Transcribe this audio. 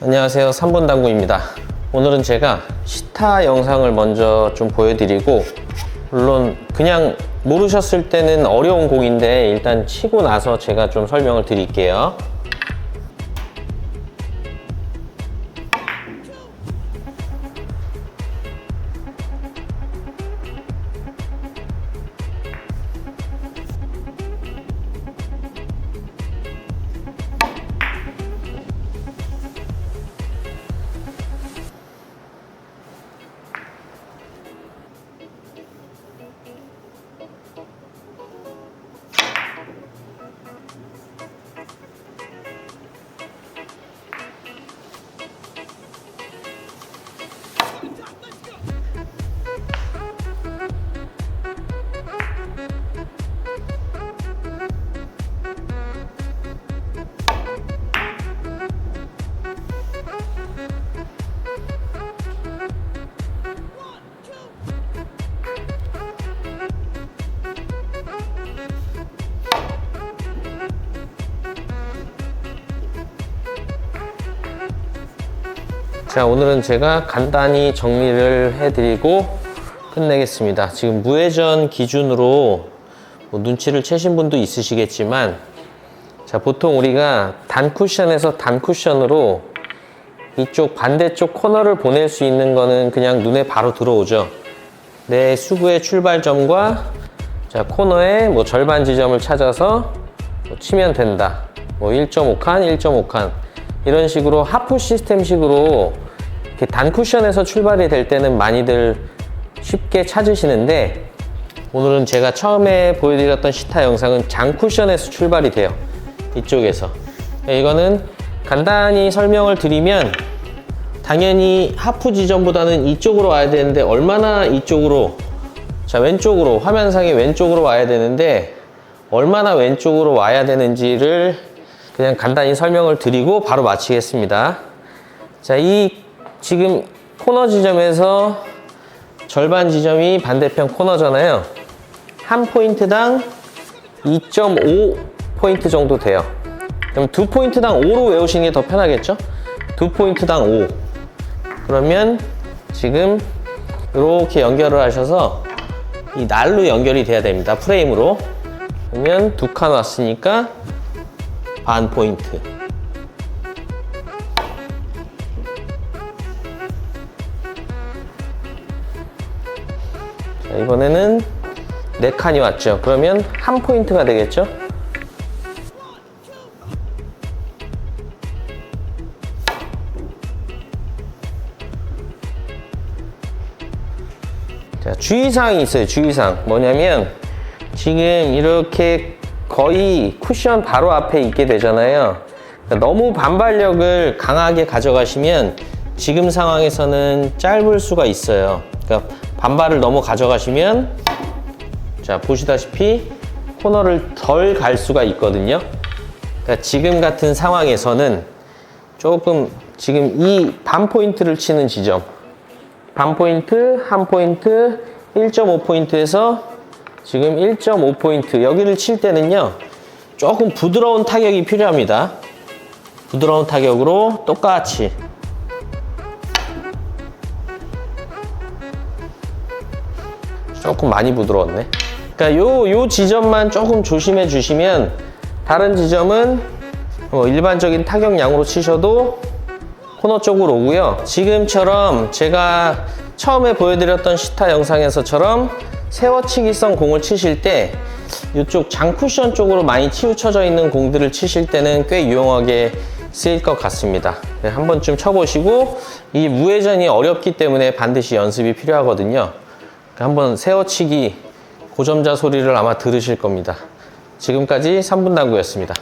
안녕하세요. 3번 당구입니다. 오늘은 제가 시타 영상을 먼저 좀 보여드리고, 물론 그냥 모르셨을 때는 어려운 공인데 일단 치고 나서 제가 좀 설명을 드릴게요. 자, 오늘은 제가 간단히 정리를 해드리고 끝내겠습니다. 지금 무회전 기준으로 뭐 눈치를 채신 분도 있으시겠지만, 자, 보통 우리가 단 쿠션에서 단 쿠션으로 이쪽 반대쪽 코너를 보낼 수 있는 거는 그냥 눈에 바로 들어오죠. 내 수구의 출발점과 자, 코너의 뭐 절반 지점을 찾아서 뭐 치면 된다. 뭐 1.5칸, 1.5칸. 이런 식으로 하프 시스템식으로 이렇게 단 쿠션에서 출발이 될 때는 많이들 쉽게 찾으시는데 오늘은 제가 처음에 보여드렸던 시타 영상은 장 쿠션에서 출발이 돼요. 이쪽에서. 이거는 간단히 설명을 드리면 당연히 하프 지점보다는 이쪽으로 와야 되는데 얼마나 이쪽으로 자 왼쪽으로 화면상의 왼쪽으로 와야 되는데 얼마나 왼쪽으로 와야 되는지를 그냥 간단히 설명을 드리고 바로 마치겠습니다. 자, 이 지금 코너 지점에서 절반 지점이 반대편 코너잖아요. 한 포인트당 2.5 포인트 정도 돼요. 그럼 두 포인트당 5로 외우시는 게 더 편하겠죠? 두 포인트당 5. 그러면 지금 이렇게 연결을 하셔서 이 날로 연결이 돼야 됩니다. 프레임으로. 그러면 두 칸 왔으니까 반 포인트. 자, 이번에는 네 칸이 왔죠. 그러면 한 포인트가 되겠죠? 자, 주의사항이 있어요. 주의사항. 뭐냐면 지금 이렇게 거의 쿠션 바로 앞에 있게 되잖아요. 그러니까 너무 반발력을 강하게 가져가시면 지금 상황에서는 짧을 수가 있어요. 그러니까 반발을 너무 가져가시면 자 보시다시피 코너를 덜 갈 수가 있거든요. 그러니까 지금 같은 상황에서는 조금 지금 이 반 포인트를 치는 지점 반 포인트, 한 포인트, 1.5 포인트에서 지금 1.5 포인트 여기를 칠 때는요 조금 부드러운 타격이 필요합니다. 부드러운 타격으로 똑같이 조금 많이 부드러웠네. 그러니까 요, 요 지점만 조금 조심해 주시면 다른 지점은 뭐 일반적인 타격량으로 치셔도 코너 쪽으로 오고요. 지금처럼 제가 처음에 보여드렸던 시타 영상에서처럼 세워치기성 공을 치실 때 이쪽 장쿠션 쪽으로 많이 치우쳐져 있는 공들을 치실 때는 꽤 유용하게 쓰일 것 같습니다. 네, 한 번쯤 쳐보시고 이 무회전이 어렵기 때문에 반드시 연습이 필요하거든요. 한번 세워치기 고점자 소리를 아마 들으실 겁니다. 지금까지 3분 당구였습니다.